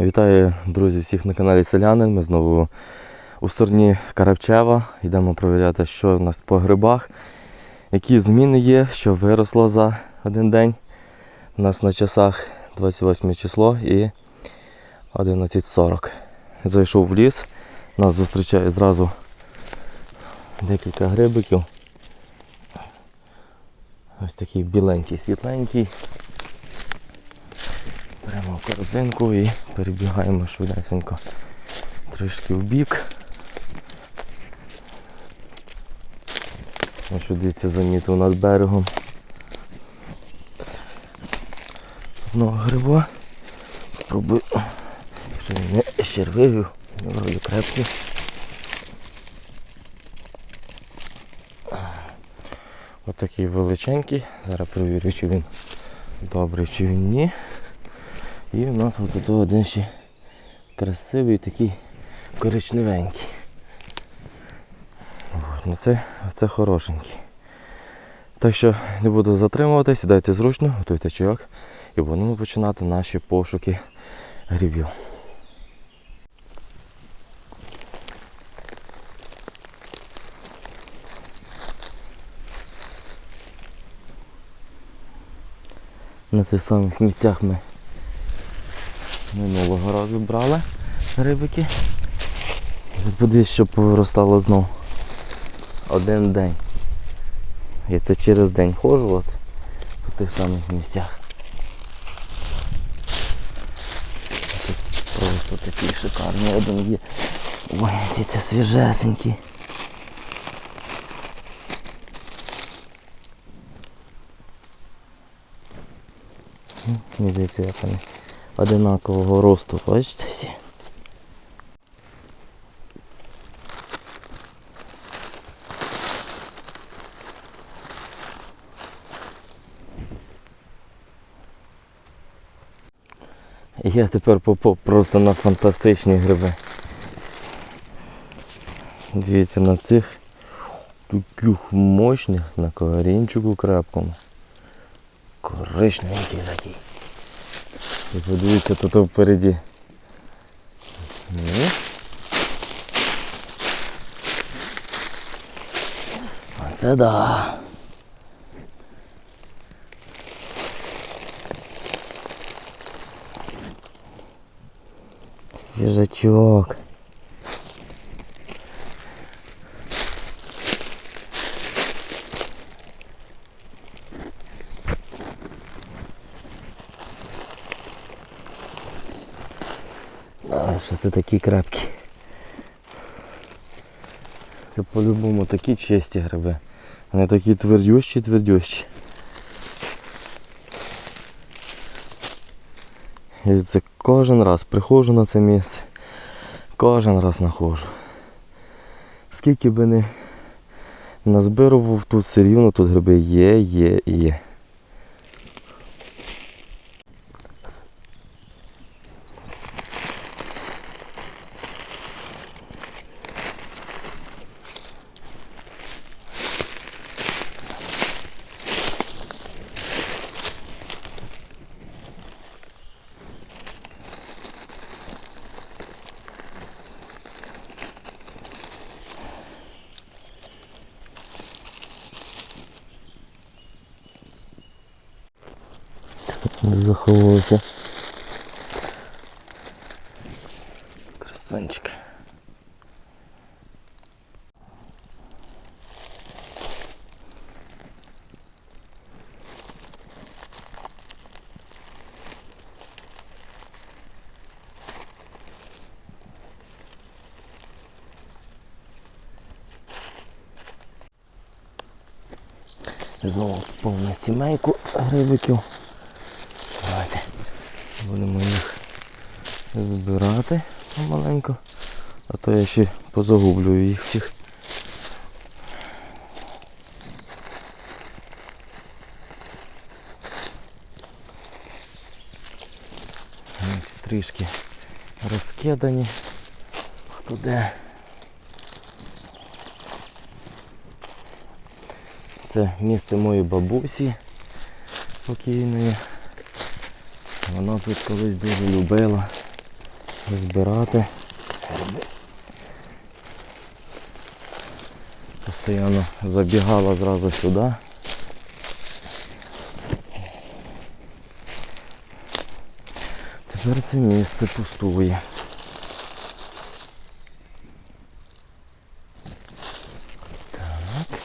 Вітаю, друзі, всіх на каналі Селянин. Ми знову у стороні Карабчева. Йдемо провіряти, що в нас по грибах, які зміни є, що виросло за один день. У нас на часах 28 число і 11.40. Зайшов в ліс, нас зустрічає зразу декілька грибиків. Ось такий біленький, світленький. Беремо корзинку і перебігаємо швидесенько трішки в бік. Ось дивіться замітив над берегом. Одного гриба. Спробую, якщо він не щервивів, він вроді крепкий. Ось такий величенький. Зараз перевірю, чи він добрий, чи він ні. І у нас от тут один ще красивий такий коричневенький. От, ну це, це хорошенький. Так що не буду затримуватись, сідайте зручно, готуйте чайок і будемо починати наші пошуки грибів. На тих самих місцях ми минулого разу брали рибики. Подивись, що повиростало знов. Один день. Я це через день ходжу от по тих самих місцях. Тут просто такий шикарний один є. Ой, ці це свіжесенький. М, Мені здається, як вони одинакового росту, бачите всі. Я тепер попав просто на фантастичні гриби. Дивіться на цих таких мощних на коварінчику крепкому. Коричневенький такий. І подивіться тут впереді. Ну. Оце да. Свіжачок. Це такі крепкі? Це по-любому такі чисті гриби. Вони такі твердющі, твердющі. І це кожен раз приходжу на це місце. Кожен раз знаходжу. Скільки би не назбирував тут все рівно, тут гриби є, є є. Заховався. Красанчик. Знову повна сімейку грибиків. А то я ще позагублюю їх всіх. Ось трішки розкидані. Хто де? Це місце моєї бабусі покійної. Вона тут колись дуже любила збирати. Постоянно забігала зразу сюди. Тепер це місце пустує. Так.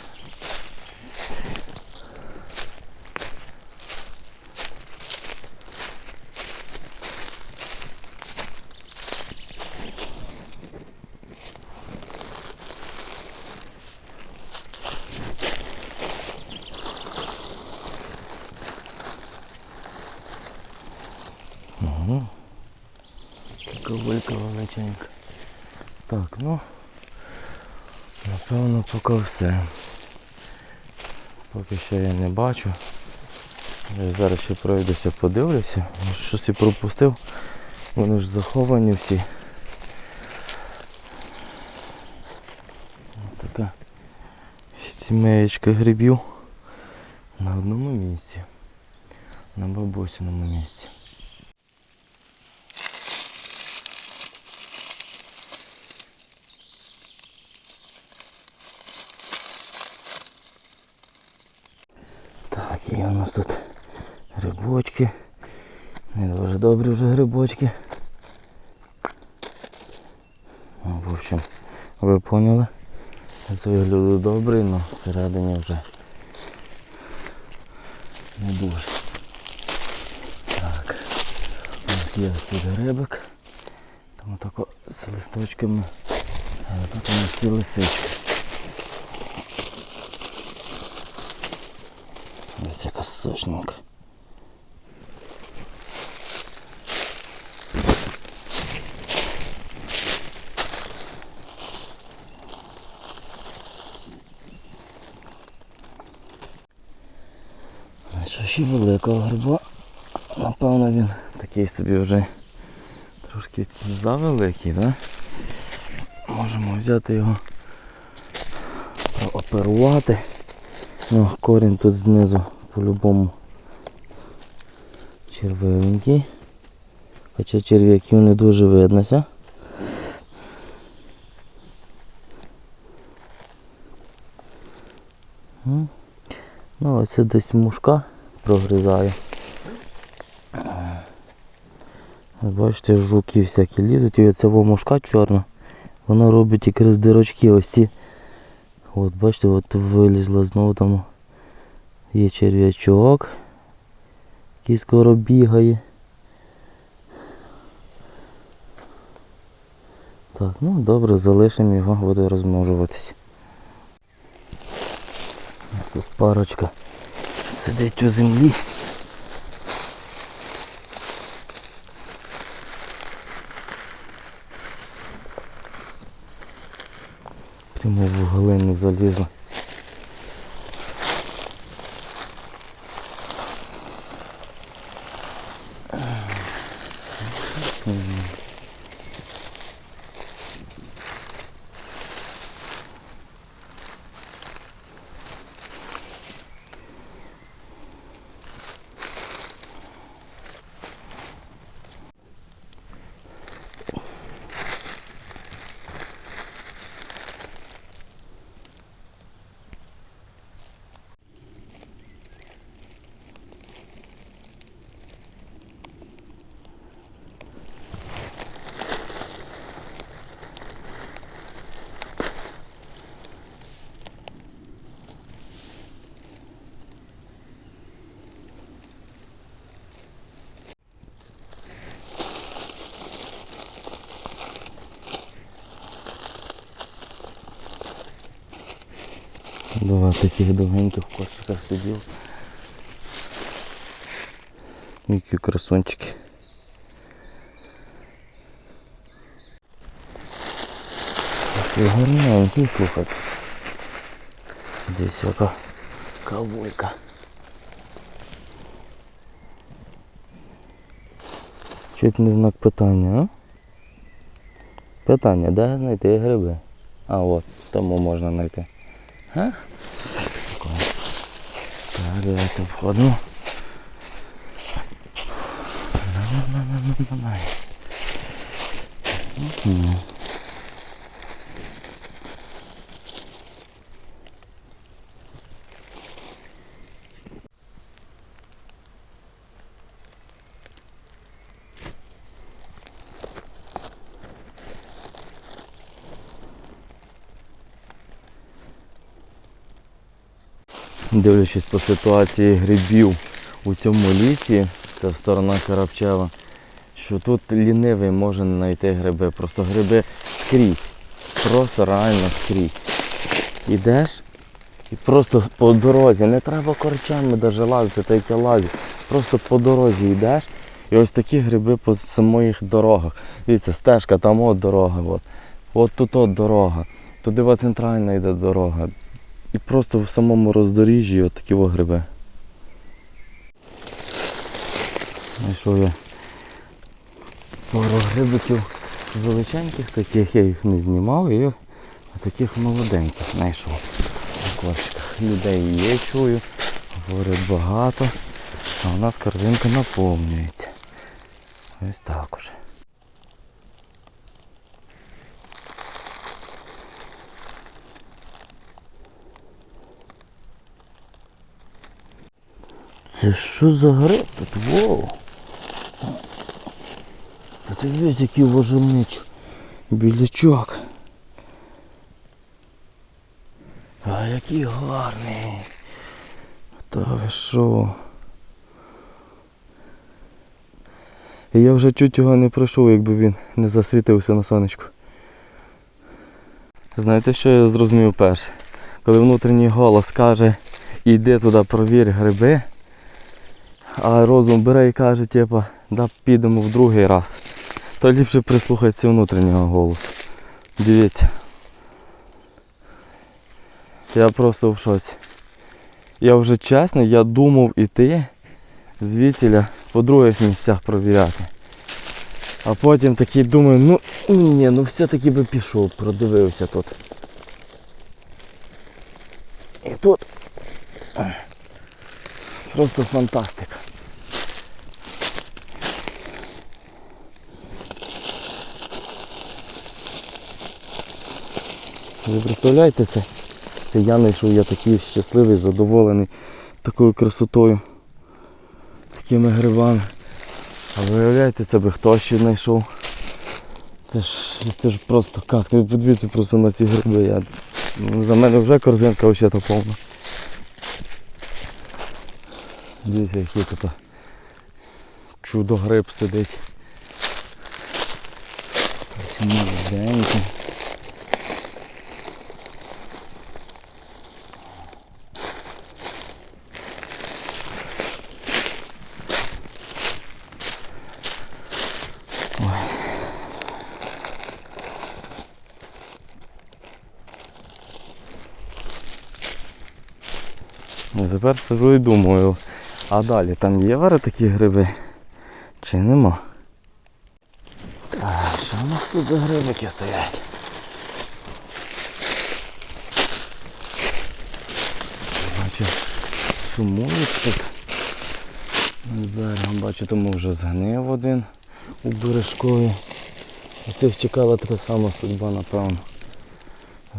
Угу. Така вилька. Так, ну напевно поки все. Поки що я не бачу. Я зараз ще пройдуся, подивлюся. Щось і пропустив. Вони ж заховані всі. Ось Така сімеєчка грибів на одному місці. На бабусиному місці. Так, є у нас тут грибочки. Не дуже добрі вже грибочки. Ну, В общем, ви поняли. З вигляду добрий, але всередині вже не дуже. Так, у нас є тут грибик. Там отако з листочками. А тут у нас є лисички. Ось яка сочненька. Що ще великого гриба? Напевно він такий собі вже трошки завеликий, да? Можемо взяти його, прооперувати. Ну, корінь тут знизу по-любому червивенький. Хоча черв'яків не дуже виднося. Ну, оце десь мушка прогризає. Бачите, жуки всякі лізуть, і оця мушка чорна, вона робить якраз дирочки ось ці. От бачите, от вилізла знову там є черв'ячок, який скоро бігає. Так, ну добре, залишимо його, буде розмножуватися. У нас тут парочка сидить у землі. Прямо в галину залізла. Два таких довгеньких в корчиках сидів. Які красунчики. Такий гарненький, слухайте. Десь яка кавулька. Чуть не знак питання, а? Питання, де знайти гриби? А от, тому можна знайти. Так, давайте входимо. Дивлячись по ситуації грибів у цьому лісі, це сторона Карабчева, що тут лінивий може не знайти гриби. Просто гриби скрізь. Просто реально скрізь. Ідеш і просто по дорозі, не треба корчами даже лазити, та й лазить. Просто по дорозі йдеш. І ось такі гриби по самих дорогах. Дивіться, стежка, там от дорога. От, от тут от дорога. Туди центральна йде дорога. І просто в самому роздоріжжі от такі гриби. Знайшов я пару грибиків величеньких таких, я їх не знімав і таких молоденьких знайшов. Людей є, чую, говорять багато, а у нас корзинка наповнюється. Ось так уже. Це що за гриб тут? Воу! Ти весь який воженич. Білячок. А який гарний. Та ви що? Я вже чуть його не пройшов, якби він не засвітився на сонечку. Знаєте, що я зрозумів перше? Коли внутрішній голос каже, іди туди провір гриби, а розум бере і каже, типа, да підемо в другий раз. То ліпше прислухатися внутрішнього голосу. Дивіться. Я просто в шоці. Я вже чесно, я думав іти звідсіля по других місцях провіряти. А потім такий думаю, ну ні, ну все-таки би пішов, продивився тут. І тут просто фантастика. Ви представляєте це? Це я знайшов, я такий щасливий, задоволений такою красотою, такими грибами. А виявляєте, це би хто ще знайшов. Це ж, це ж просто казка. Подивіться просто на ці гриби. Я, ну, за мене вже корзинка взагалі повна. Дивіться, який тут чудо гриб сидить. Молоденький. І тепер сижу і думаю, а далі там є вари такі гриби? Чи нема? Так, що у нас тут за грибики стоять? Бачу, сумують тут. Над берегом бачу, тому вже згнив один у бережкові. І цих чекала така сама судьба, напевно.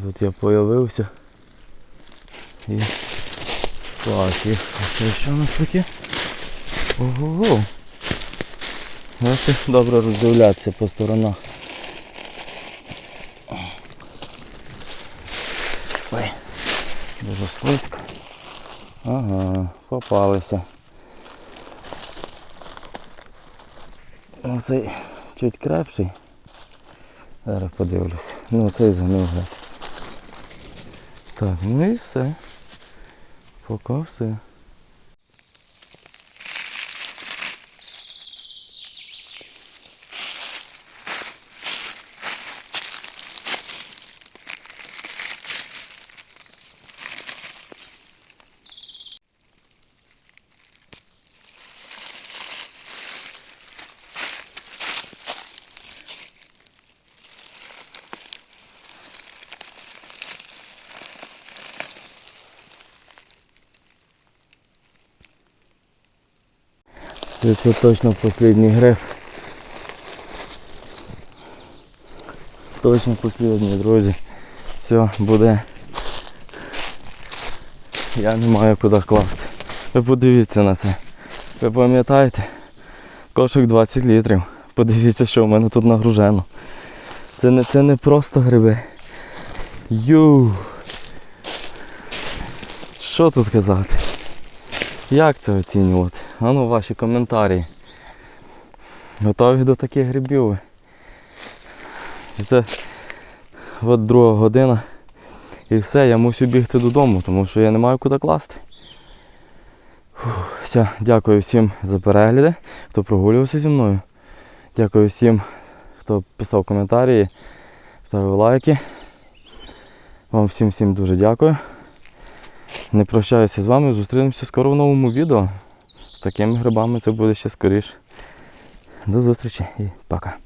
Тут я появився. І так, і це що у нас таке? Ого. Можете добре роздивлятися по сторонах. Ой, дуже слизько. Ага, попалися. Оцей чуть крепший. Зараз подивлюся. Ну цей згнив. Так, ну і все. Поки все. Це, це точно останній гриб. Точно послідній, друзі. Все, буде. Я не маю куди класти. Ви подивіться на це. Ви пам'ятаєте? Кошик 20 літрів. Подивіться, що в мене тут нагружено. Це не, це не просто гриби. Ю. Що тут казати? Як це оцінювати? А ну ваші коментарі. Готові до таких грибів? І це от друга година. І все, я мусю бігти додому, тому що я не маю куди класти. Фух, все, дякую всім за перегляди, хто прогулювався зі мною. Дякую всім, хто писав коментарі, ставив лайки. Вам всім всім дуже дякую. Не прощаюся з вами, зустрінемося скоро в новому відео. З такими грибами це буде ще скоріше. До зустрічі і пока.